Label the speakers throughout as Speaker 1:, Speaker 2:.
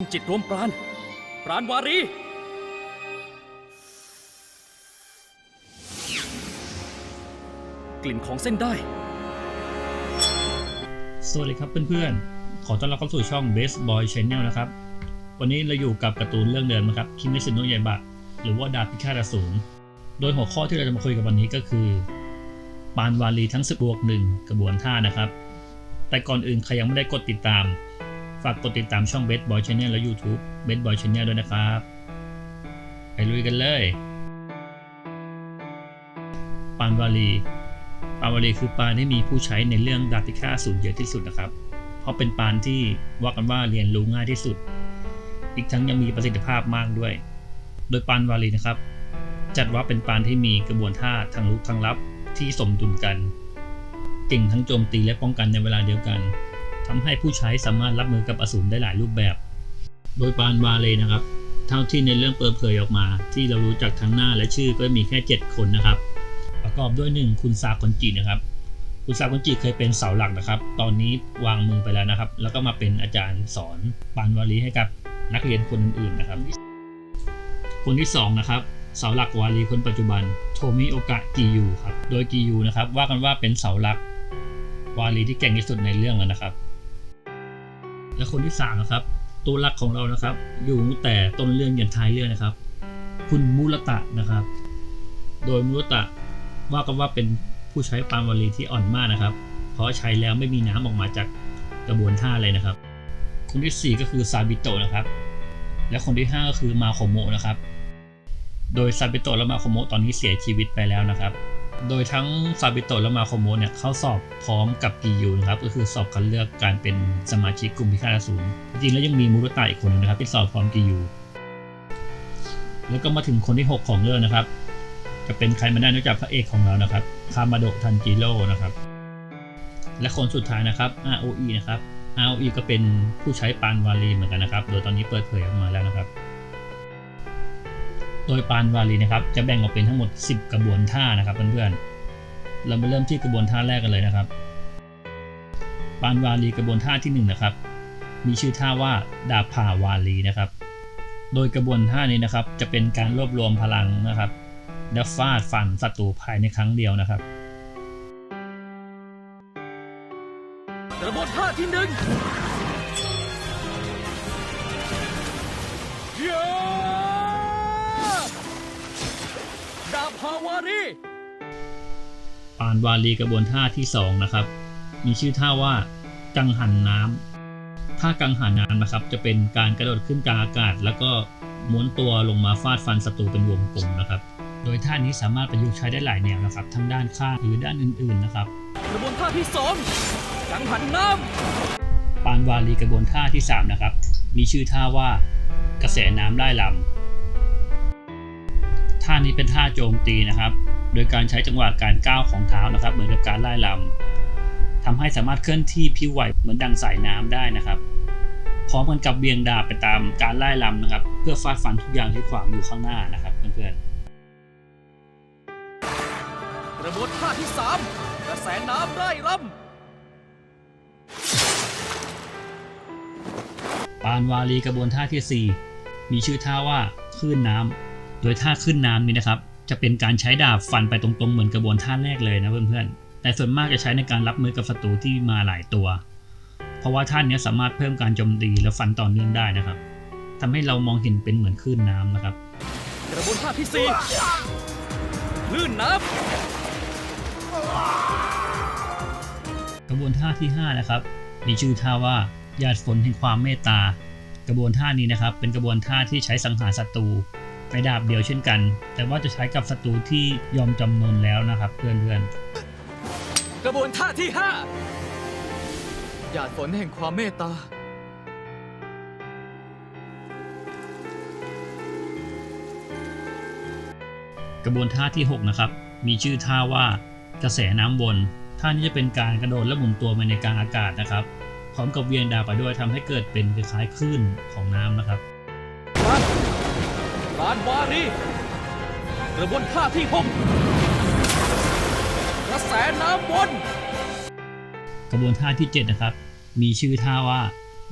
Speaker 1: จิตรวมปราณ ปราณวารี กลิ่นของเส้นได้
Speaker 2: สวัสดีครับเพื่อนๆ ขอต้อนรับเข้าสู่ช่อง Best Boy Channel นะครับ วันนี้เราอยู่กับการ์ตูนเรื่องเดิมนะครับ คิมิซึโนยายบะ หรือว่าดาบพิฆาตอสูร โดยหัวข้อที่เราจะมาคุยกันวันนี้ก็คือ ปานวาลีทั้ง10บวกหนึ่งกระบวนท่านะครับ แต่ก่อนอื่นใครยังไม่ได้กดติดตาม ฝากกดติดตามช่อง Best Boy Channel และ YouTube Best Boy Channel ด้วยนะครับ ไปลุยกันเลยปานวาลีปานวาลีคือปานที่มีผู้ใช้ในเรื่องดาบพิฆาสูญเยอะที่สุดนะครับ เพราะเป็นปานที่ว่ากันว่าเรียนรู้ง่ายที่สุด อีกทั้งยังมีประสิทธิภาพมากด้วย โดยปานวาลีนะครับ จัดว่าเป็นปานที่มีกระบวนท่าทางลุกทางลับที่สมดุลกัน เก่งทั้งโจมตีและป้องกันในเวลาเดียวกัน ทำให้ผู้ใช้สามารถรับมือกับอสูรได้หลายรูปแบบ โดยปานวาเลนะครับ เท่าที่ในเรื่องเปิดเผยออกมา ที่เรารู้จักทั้งหน้าและชื่อก็มีแค่ 7 คนนะครับ ประกอบด้วย 1 คุณซาคอนจินะครับ คุณซาคอนจิเคยเป็นเสาหลักนะครับ ตอนนี้วางมือไปแล้วนะครับ แล้วก็มาเป็นอาจารย์สอนปานวาลีให้กับนักเรียนคนอื่นๆนะครับ คนที่2นะครับเสาหลักวาลีคนปัจจุบันโทมิโอกะกิยูครับ โดยกิยูนะครับว่ากันว่าเป็นเสาหลักวาลีที่เก่งที่สุดในเรื่องแล้วนะครับ และคนที่3นะครับ ตัวหลักของเรานะครับ อยู่แต่ต้นเรื่องยันท้ายเรื่องนะครับ คุณมูรตะนะครับ โดยมูรตะว่ากันว่าเป็นผู้ใช้ปานวลีที่อ่อนมากนะครับ เพราะใช้แล้วไม่มีน้ำออกมาจากกระบวนท่าเลยนะครับ คนที่ 4 ก็คือซาบิโตะนะครับ และคนที่ 5 ก็คือมาโคโมะนะครับ โดยซาบิโตะและมาโคโมะตอนนี้เสียชีวิตไปแล้วนะครับ โดยทั้งซาบิโตะและมาโคโมเนี่ยเข้าสอบพร้อมกับกิยูนะครับก็คือสอบคัดเลือกการเป็นสมาชิกกลุ่มพิฆาตอสูรจริงๆแล้วยังมีมูรุตะอีกคนนึงนะครับที่สอบพร้อมกิยูแล้วก็มาถึงคนที่ 6 ของเรื่องนะครับ จะเป็นใครม่ได้นอกจากพระเอกของเรานะครับคามาโดะทันจิโร่นะครับ และคนสุดท้ายนะครับ ROE นะครับ ROE ก็เป็นผู้ใช้ปานวาลีเหมือนกันนะครับ โดยตอนนี้เปิดเผยออกมาแล้วนะครับ โดยปานวาลีนะครับจะแบ่งออกเป็นทั้งหมด 10 กระบวนท่านะครับเพื่อนๆ เรามาเริ่มที่กระบวนท่าแรกกันเลยนะครับ ปานวาลีกระบวนท่าที่1นะครับมีชื่อท่าว่าดาบผ่าวาลีนะครับ โดยกระบวนท่านี้นะครับจะเป็นการรวบรวมพลังนะครับและฟาดฟันศัตรูภายในครั้งเดียวนะครับ
Speaker 1: กระบวนท่าที่หนึ่งาบฮาวารี
Speaker 2: ปานวาลีกระบวนท่าที่ 2 นะครับ มีชื่อท่าว่า กังหันน้ำท่ากังหันน้ำนะครับ จะเป็นการกระโดดขึ้นกลางอากาศ แล้วก็ม้วนตัวลงมาฟาดฟันศัตรูเป็นวงกลมนะครับ โดยท่านี้สามารถประยุกต์ใช้ได้หลายแนวนะครับ ทั้งด้านข้างหรือด้านอื่นๆนะครับ
Speaker 1: กระบวนท่าที่สองกังหันน้
Speaker 2: ปานวาลีกระบวนท่าที่ 3 นะครับ มีชื่อท่าว่ากระแสน้ำไล่ลำ ท่านี้เป็นท่าโจมตีนะครับ โดยการใช้จังหวะการก้าวของเท้านะครับ เหมือนกับการไล่ลำทำให้สามารถเคลื่อนที่พิ้วไหวเหมือนดังสายน้ำได้นะครับพร้อมกันกับเบียงดาบไปตามการไล่ลำนะครับ เพื่อฟาดฟันทุกอย่างที่ขวางอยู่ข้างหน้านะครับเพื่อนๆำ
Speaker 1: กระบวนท่าที่สามกระแสน้ำไร่ร
Speaker 2: ปานวาลีกระบวนท่าทีสี่ 4 มีชื่อท่าว่าคลื่นน้ำ โดยท่าคลื่นน้ำนี้นะครับ จะเป็นการใช้ดาบฟันไปตรงๆ เหมือนกระบวนท่าแรกเลยนะเพื่อนๆ แต่ส่วนมากจะใช้ในการรับมือกับศัตรูที่มาหลายตัว เพราะว่าท่านนี้สามารถเพิ่มการโจมตีและฟันต่อเนื่องได้นะครับทำให้เรามองเห็นเป็นเหมือนคลื่นน้ำนะครับำ
Speaker 1: กระบวนท่าที่สี่คลื่นน้
Speaker 2: กระบวนท่าที่5นะครับมีชื่อท่าว่าหยาดฝนแห่งความเมตตากระบวนท่านี้นะครับ เป็นกระบวนท่าที่ใช้สังหารศัตรู ในดาบเดียวเช่นกัน แต่ว่าจะใช้กับศัตรูที่ยอมจำนนแล้วนะครับเพื่อนำ
Speaker 1: กระบวนท่าที่ห้าหยาดฝนแห่งความเมตตา
Speaker 2: ๆกระบวนท่าที่ 6 นะครับ มีชื่อท่าว่ากระแสน้ำวนท่านี้จะเป็นการกระโดดและหมุนตัวไปในกลางอากาศนะครับ พร้อมกับเวียงดาบไปด้วยทำให้เกิดเป็นคล้ายๆคลื่นของน้ำนะครับ
Speaker 1: ปราณปราณวารีกระบวนท่าที่หกกระแสน้ำวน
Speaker 2: กระบวนท่าที่ 7 นะครับ มีชื่อท่าว่า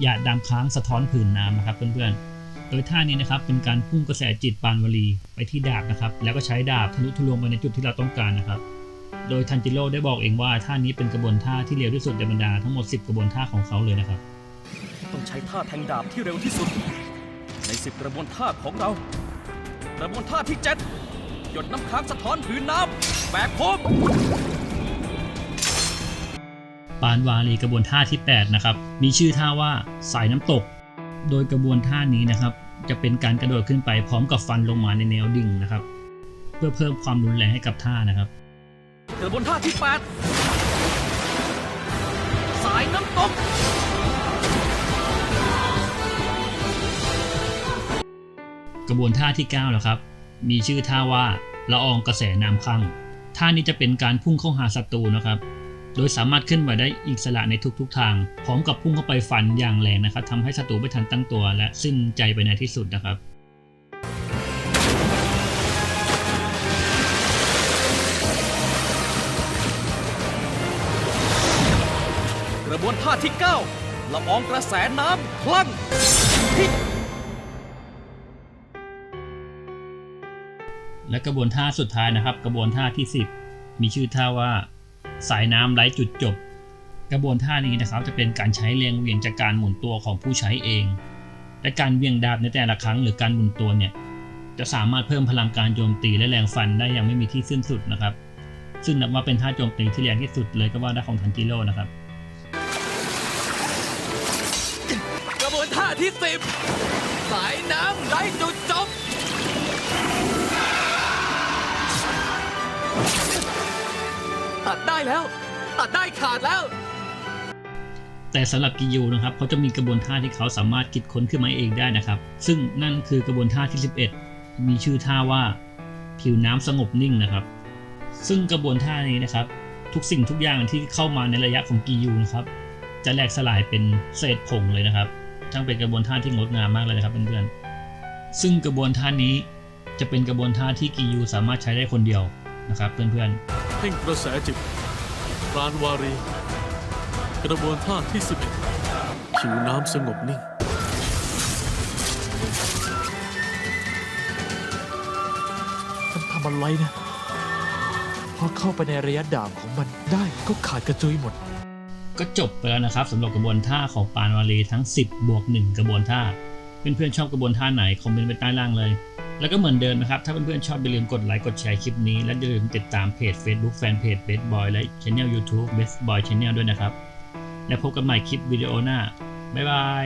Speaker 2: หยาดดำค้างสะท้อนผืนน้ำนะครับเพื่อนๆ โดยท่านี้นะครับเป็นการพุ่งกระแสจิตปานวลีไปที่ดาบนะครับ แล้วก็ใช้ดาบทะลุทะลวงไปในจุดที่เราต้องการนะครับ โดยทันจิโร่ได้บอกเองว่าท่านี้เป็นกระบวนท่าที่เร็วที่สุดในบรรดาทั้งหมด 10 กระบวนท่าของเขาเลยนะครับ
Speaker 3: ต้องใช้ท่าแทงดาบที่เร็วที่สุด ในสิบกระบวนท่าของเรา กระบวนท่าที่เจ็ดหยดน้ำค้างสะท้อนผืนน้ำแบกโคม
Speaker 2: ปานวาลีกระบวนท่าที่ 8 นะครับ มีชื่อท่าว่าสายน้ำตก โดยกระบวนท่านี้นะครับ จะเป็นการกระโดดขึ้นไปพร้อมกับฟันลงมาในแนวดิ่งนะครับ เพื่อเพิ่มความรุนแรงให้กับท่านะครับ
Speaker 3: กระบวนท่าที่แปดสายน้ำตก
Speaker 2: บวนท่าที่ 9 แล้วครับ มีชื่อท่าว่าละอองกระแสน้ำข้างท่านี้จะเป็นการพุ่งเข้าหาศัตรูนะครับ โดยสามารถขึ้นไหวได้อิสระในทุกๆทาง พร้อมกับพุ่งเข้าไปฟันอย่างแรงนะครับทำให้ศัตรูไม่ทันตั้งตัว และสิ้นใจไปในที่สุดนะครับ
Speaker 3: กระบวนท่าที่เก้าละอองกระแสน้ำคลั่ง
Speaker 2: และกระบวนท่าสุดท้ายนะครับ กระบวนท่าที่ 10 มีชื่อท่าว่า สายน้ำไร้จุดจบ กระบวนท่านี้นะครับ จะเป็นการใช้แรงเวี่ยงจากการหมุนตัวของผู้ใช้เอง และการเวียงดาบในแต่ละครั้งหรือการหมุนตัวเนี่ยจะสามารถเพิ่มพลังการโจมตีและแรงฟันได้อย่างไม่มีที่สิ้นสุดนะครับ ซึ่งนับว่าเป็นท่าโจมตีที่แรงที่สุดเลยก็ว่าได้ของทันจิโร่นะครับ
Speaker 1: กระบวนท่าที่สิบสายน้ำไร้จุดจบ ตัดได้แล้ว ตัดได้ขาดแล้ว
Speaker 2: แต่สำหรับกิยูนะครับเขาจะมีกระบวนท่าที่เขาสามารถคิดค้นขึ้นมาเองได้นะครับ ซึ่งนั่นคือกระบวนท่าที่ 11 มีชื่อท่าว่า ผิวน้ำสงบนิ่งนะครับ ซึ่งกระบวนท่านี้นะครับ ทุกสิ่งทุกอย่างที่เข้ามาในระยะของกิยูนะครับ จะแหลกสลายเป็นเศษผงเลยนะครับช่างเป็นกระบวนท่าที่งดงามมากเลยนะครับเพื่อนๆซึ่งกระบวนท่านี้จะเป็นกระบวนท่าที่กิยูสามารถใช้ได้คนเดียวนะครับเพื่อนๆ
Speaker 4: เพ่งกระแสจิตปราณวารี กระบวนท่าที่ 11 ผิวน้ำสงบนิ่ง
Speaker 5: มันทำอะไรนะพอเข้าไปในระยะดาบของมันได้ก็ขาดกระจุยหมด
Speaker 2: ก็จบไปแล้วนะครับสำหรับกระบวนท่าของปานวาลีทั้ง 10 บวก 1 กระบวนท่า เพื่อนๆชอบกระบวนท่าไหน คอมเมนต์ไว้ใต้ล่างเลย แล้วก็เหมือนเดิมนะครับ ถ้าเพื่อนๆชอบอย่าลืมกดไลค์กดแชร์คลิปนี้ และอย่าลืมติดตามเพจ Facebook Fanpage Best Boy และ Channel YouTube Best Boy Channel ด้วยนะครับ และพบกันใหม่คลิปวิดีโอหน้า บ๊ายบาย